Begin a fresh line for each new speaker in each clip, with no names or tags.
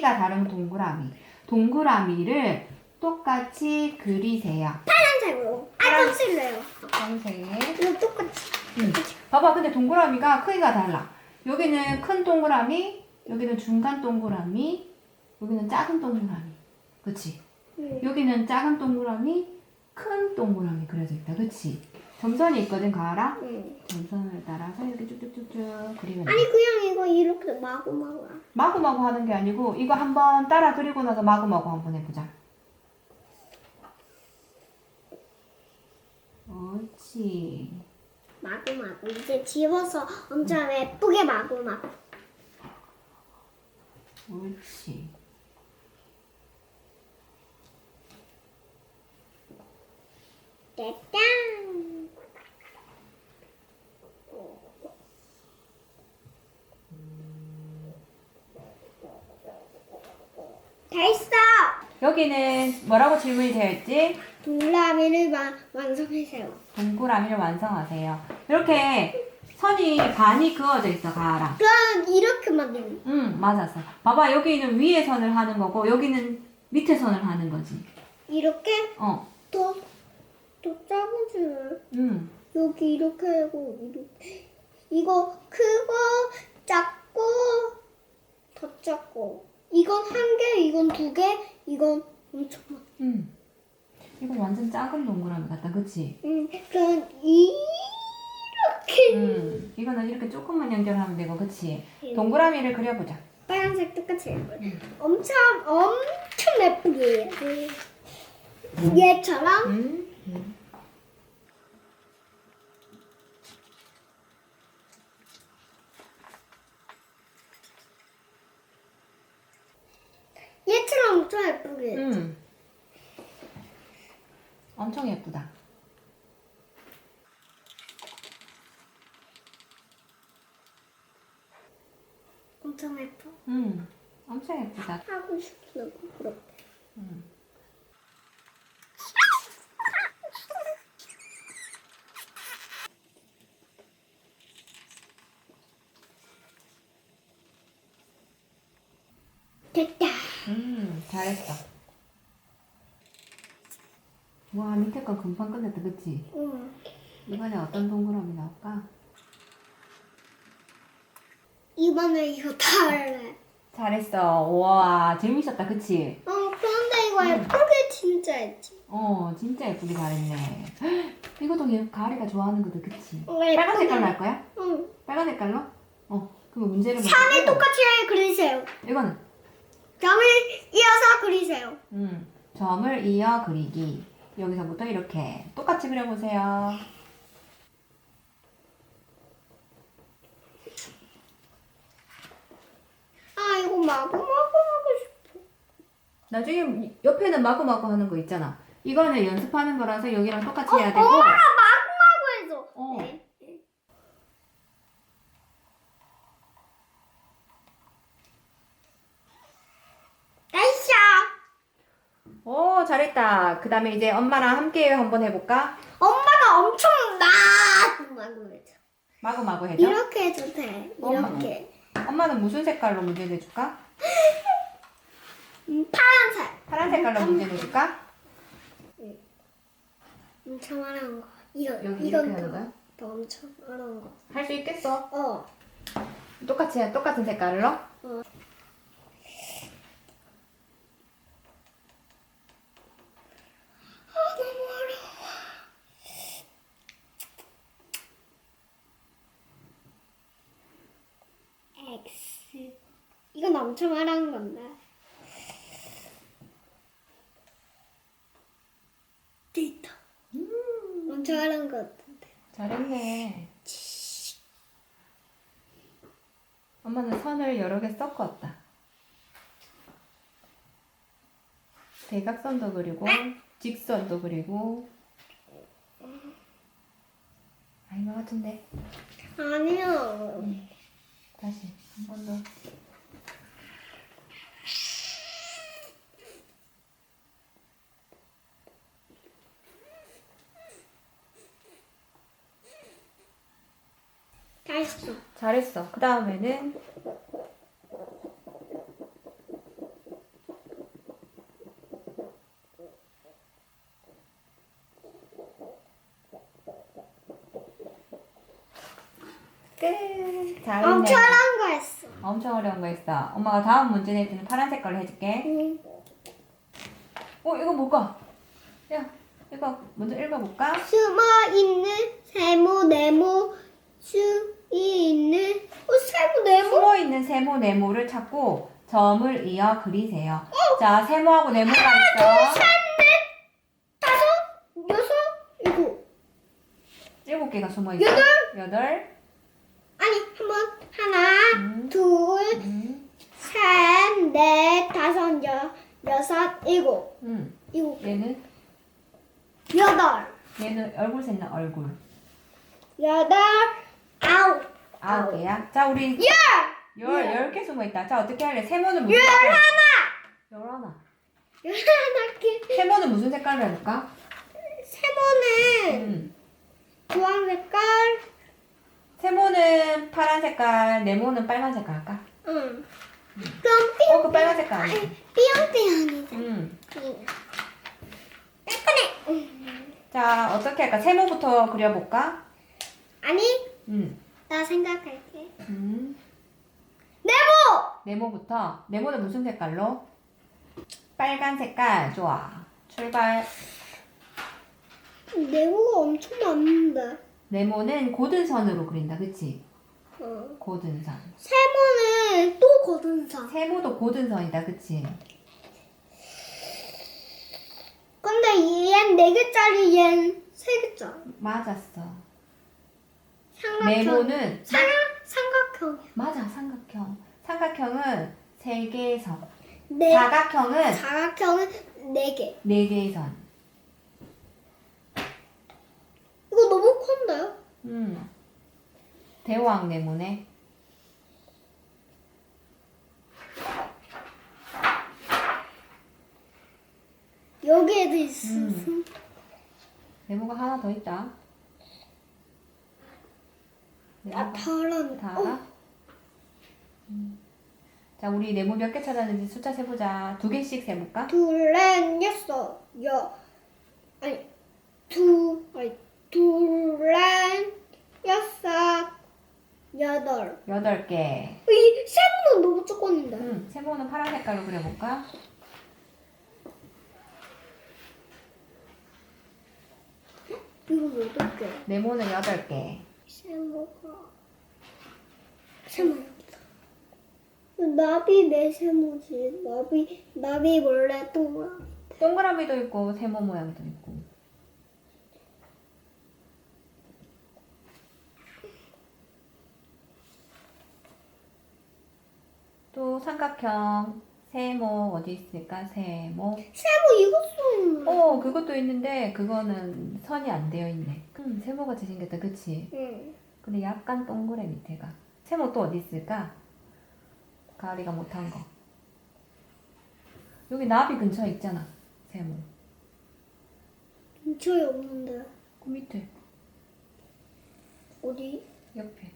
크기가 다른 동그라미. 동그라미를 똑같이 그리세요.
파란색으로. 아, 좀 쓸래요.
검색.
이거 똑같이.
응. 봐봐, 근데 동그라미가 크기가 달라. 여기는 큰 동그라미, 여기는 중간 동그라미, 여기는 작은 동그라미. 그치?
응.
여기는 작은 동그라미, 큰 동그라미 그려져 있다. 그치? 점선이 있거든, 가을아?
응.
점선을 따라서 이렇게 쭉쭉쭉쭉 그리면 돼.
아니 그냥 이거 이렇게 마구마구.
마구마구 하는 게 아니고 이거 한번 따라 그리고 나서 마구마구 한번 해보자. 옳지.
마구마구. 이제 집어서 엄청 예쁘게 마구마구.
옳지.
짠. 됐어.
여기는 뭐라고 질문이 되어 있지?
동그라미를 마, 완성하세요.
동그라미를 완성하세요. 이렇게 선이 반이 그어져 있어, 가을아.
그럼 이렇게 만들면
응, 맞았어. 봐봐, 여기는 위에 선을 하는 거고, 여기는 밑에 선을 하는 거지.
이렇게
어,
더, 더 작은 줄.
응.
여기 이렇게 하고 이렇게. 이거 크고 작고 더 작고. 이건 한 개, 이건 두 개, 이건 엄청 많아.
응. 이거 완전 작은 동그라미 같다, 그치?
음, 그럼 이렇게
응. 이거는 이렇게 조금만 연결하면 되고, 그치? 동그라미를 그려보자.
빨간색 똑같이 해요. 엄청 엄청 예쁘게 해요. 얘처럼
응. 응.
얘처럼 해요.
응. 엄청 예쁘다.
엄청 예뻐.
응. 엄청 예쁘다.
하고 싶어 그렇게.
응.
됐다.
음, 잘했어. 와, 밑에 거 금방 끝냈다, 그치?
응.
이번에 어떤 동그라미 나올까?
이번에 이거 다 할래.
잘했어. 와, 재밌었다, 그치?
어 그런데 이거 예쁘게 진짜 했지.
어, 진짜 예쁘게 잘했네. 헉, 이것도 얘 가을이가 좋아하는 거다, 그치?
어,
빨간. 색깔로 할 거야?
응.
빨간 색깔로? 어, 그럼 문제를 맞추고.
똑같이 그리세요.
이거는?
점을 이어서 그리세요.
음, 점을 이어 그리기. 여기서부터 이렇게 똑같이 그려보세요.
아 이거 마구마구 하고 싶어.
나중에 옆에는 마구마구 하는 거 있잖아. 이거는 연습하는 거라서 여기랑 똑같이 해야 되고.
엄마가 마구마구 해줘.
어.
네. 나이샤.
오, 잘했다. 그 다음에 이제 엄마랑 함께 한번 해볼까?
엄마가 엄청 마구마구 해줘.
마구마구 해줘.
이렇게 해도 돼.
엄마.
이렇게.
엄마는 무슨 색깔로 문제 내줄까?
음, 파란색.
파란 색깔로 문제 내줄까?
엄청 어려운 거. 이거
여기 이렇게 하는
더,
거야?
더 엄청 어려운 거.
할 수 있겠어.
어.
똑같이, 해, 똑같은 색깔로?
어. 아 너무 어려워. X. 이건 엄청 어려운 건데. 됐다. 엄청 어려운 것 같은데.
잘했네. 엄마는 선을 여러 개 섞었다. 대각선도 그리고, 직선도 그리고. 아닌 것 같은데.
아니요.
다시 한 번 더.
잘했어.
잘했어. 그 다음에는
끝. 엄청 어려운 거 했어.
엄청 어려운 거 했어. 엄마가 다음 문제 낼 때는 파란색 걸로 해줄게.
응.
어, 이거 뭘까? 야, 이거 먼저 읽어볼까?
숨어 있는 세모, 네모, 수 있는 어 세모 네모
숨어 있는 세모 네모를 찾고 점을 이어 그리세요. 자, 세모하고 네모가 있어.
다섯 여섯 일곱
일곱 개가 숨어 있어.
여덟.
여덟.
아니 한번 하나
음.
둘
음.
셋, 넷, 다섯, 여, 여섯, 일곱.
음.
일곱.
얘는
여덟.
얘는 얼굴 셋나 얼굴.
여덟, 아홉.
아홉 개야. 자, 우리
열!
열, 열개 숨어 있다. 자, 어떻게 할래? 세모는 무슨
열하나!
색깔? 열하나.
열하나 개.
세모는 무슨 색깔로 해볼까?
세모는
음.
주황 색깔.
세모는 파란 색깔, 네모는 빨간 색깔 할까?
응. 그럼 삐,
어, 그 빨간 색깔 아니지?
삐용삐용이지.
음.
깔끔해.
자, 어떻게 할까? 세모부터 그려볼까?
아니,
음.
나 생각할게.
음.
네모!
네모부터. 네모는 무슨 색깔로? 빨간 색깔. 좋아. 출발.
네모가 엄청 많은데.
네모는 고든 선으로 그린다. 그치?
어.
고든 선.
세모는 또 거둔사.
세모도 고든 선이다. 그치?
근데 얘는 네 개짜리 얘는 세 개짜리.
맞았어. 네모는
삼, 삼각형.
맞아. 삼각형. 삼각형은 세 개의 선.
네.
사각형은
사각형은 네 개.
네 개의 선.
이거 너무 큰데요?
음. 대왕 네모네.
여기에도 있어.
음. 네모가 하나 더 있다.
아,
네모가
다른.
다
어?
음. 자, 우리 네모 몇 개 찾았는지 숫자 세보자. 두 개씩 세볼까?
둘, 넷, 여섯, 여. 아니, 두, 아니, 둘, 넷, 여섯, 여덟.
여덟 개.
이 세모는 너무 조금인데.
음, 세모는 파란 색깔로 그려볼까?
이거 여덟 개.
네모는 여덟 개.
세모가 세모 여기다. 나비 내 세모지. 나비 나비 원래 동그라미.
동그라미도 있고 세모 모양도 있고. 또 삼각형, 세모 어디 있을까? 세모.
세모 써 있는.
어, 그것도 있는데 그거는 선이 안 되어 있네. 음, 세모 같이 생겼다, 그치?
응.
근데 약간 동그래 밑에가. 세모 또 어디 있을까? 가을이가 못한 거. 여기 나비 근처에 있잖아. 세모.
근처에 없는데
그 밑에
어디?
옆에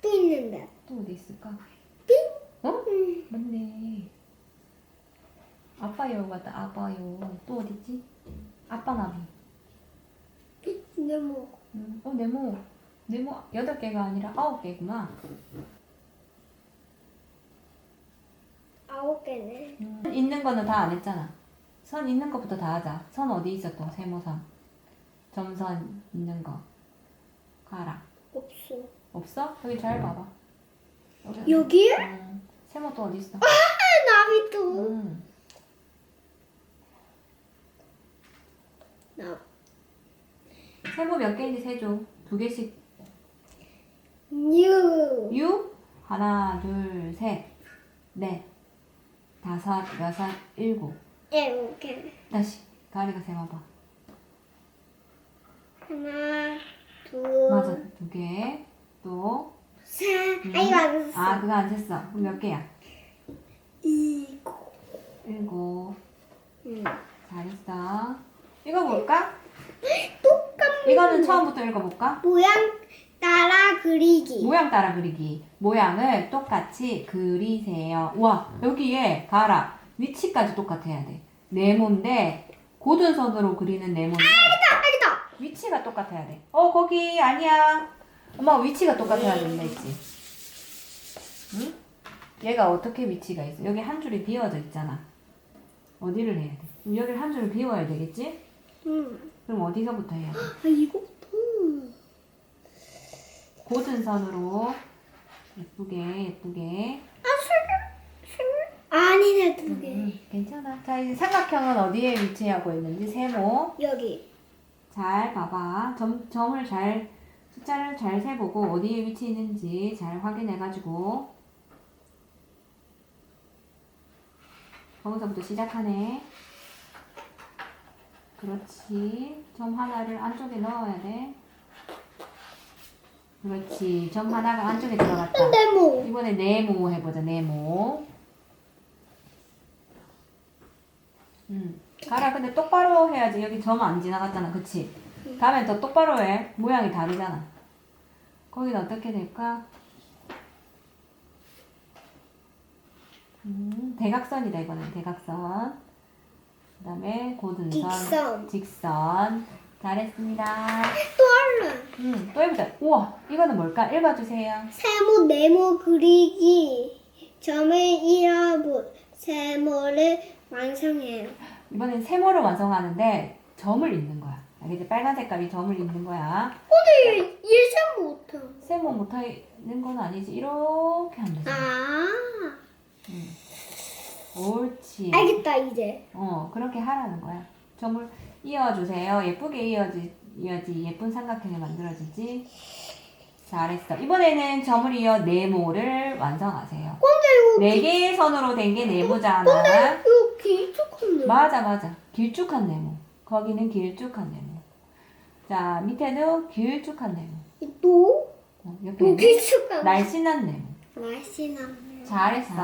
또 있는데.
또 어디 있을까?
삥.
어?
응.
맞네. 아빠요 같다. 아빠요. 또 어디지? 아빠 나비.
네모.
음. 어 네모. 네모 여덟 개가 아니라 아홉 개구나.
아홉 개네.
음. 있는 거는 다 안 했잖아. 선 있는 것부터 다 하자. 선 어디 또 세모선. 점선 있는 거. 가라.
없어.
없어? 여기 잘 봐봐. 여기.
여기?
음. 세모 또 어디 있어?
나비도.
음.
나.
세모 몇 개인지 세줘. 두 개씩.
뉴.
유 하나 둘 셋 넷 다섯 여섯 일곱
일곱 개.
다시 가리가 세봐봐.
하나, 둘,
맞아 두 개. 또
셋.
음.
아 이거 안 썼어.
아 그거 안 셌어. 그럼 몇 개야?
이거.
일곱.
응.
잘했어. 읽어볼까?
똑같.
이거는 처음부터 읽어볼까?
모양 따라 그리기.
모양 따라 그리기. 모양을 똑같이 그리세요. 우와, 여기에 봐라. 위치까지 똑같아야 돼. 네모인데, 고든 선으로 그리는 네모인데,
알겠다.
위치가 똑같아야 돼. 어, 거기 아니야. 엄마 위치가 똑같아야 된다 했지. 응? 얘가 어떻게 위치가 있어? 여기 한 줄이 비워져 있잖아. 어디를 해야 돼? 그럼 여기를 한 줄을 비워야 되겠지?
응.
그럼 어디서부터 해야 돼?
아 이거부터.
고든 선으로 예쁘게 예쁘게.
아니네 두 개.
음, 괜찮아. 자 이제 삼각형은 어디에 위치하고 있는지 세모.
여기.
잘 봐봐. 점, 점을 잘, 숫자를 잘 세보고 어디에 위치 있는지 잘 확인해가지고 거기서부터 시작하네. 그렇지. 점 하나를 안쪽에 넣어야 돼. 그렇지. 점 하나가 안쪽에 들어갔다.
네모.
이번에 네모 해보자. 네모. 음. 가라. 근데 똑바로 해야지. 여기 점 안 지나갔잖아. 그치? 가면 더 똑바로 해. 모양이 다르잖아. 거기는 어떻게 될까? 음, 대각선이다. 이거는 대각선. 그 다음에 고든선.
직선.
직선. 잘했습니다.
또 할래.
음, 또 해보자. 우와, 이거는 뭘까? 읽어주세요.
세모 네모 그리기. 점을 잃어본 세모를 완성해요.
이번엔 세모를 완성하는데 점을 잇는 거야. 알겠지? 빨간 색깔이 점을 잇는 거야.
근데 얘, 얘 세모 못해.
세모 못하는 건 아니지. 이렇게 하면 되지.
아.
옳지.
알겠다 이제.
어, 그렇게 하라는 거야. 점을 이어주세요. 예쁘게 이어지, 이어지 예쁜 삼각형이 만들어지지. 잘했어. 이번에는 점을 이어 네모를 완성하세요.
근데
네 개의 선으로 된 게 네모잖아.
이거 이거 길쭉한데.
맞아, 맞아. 길쭉한 네모. 거기는 길쭉한 네모. 자, 밑에도 길쭉한 네모.
또?
어,
또
옆에는
길쭉한.
날씬한 네모.
날씬한.
잘했어.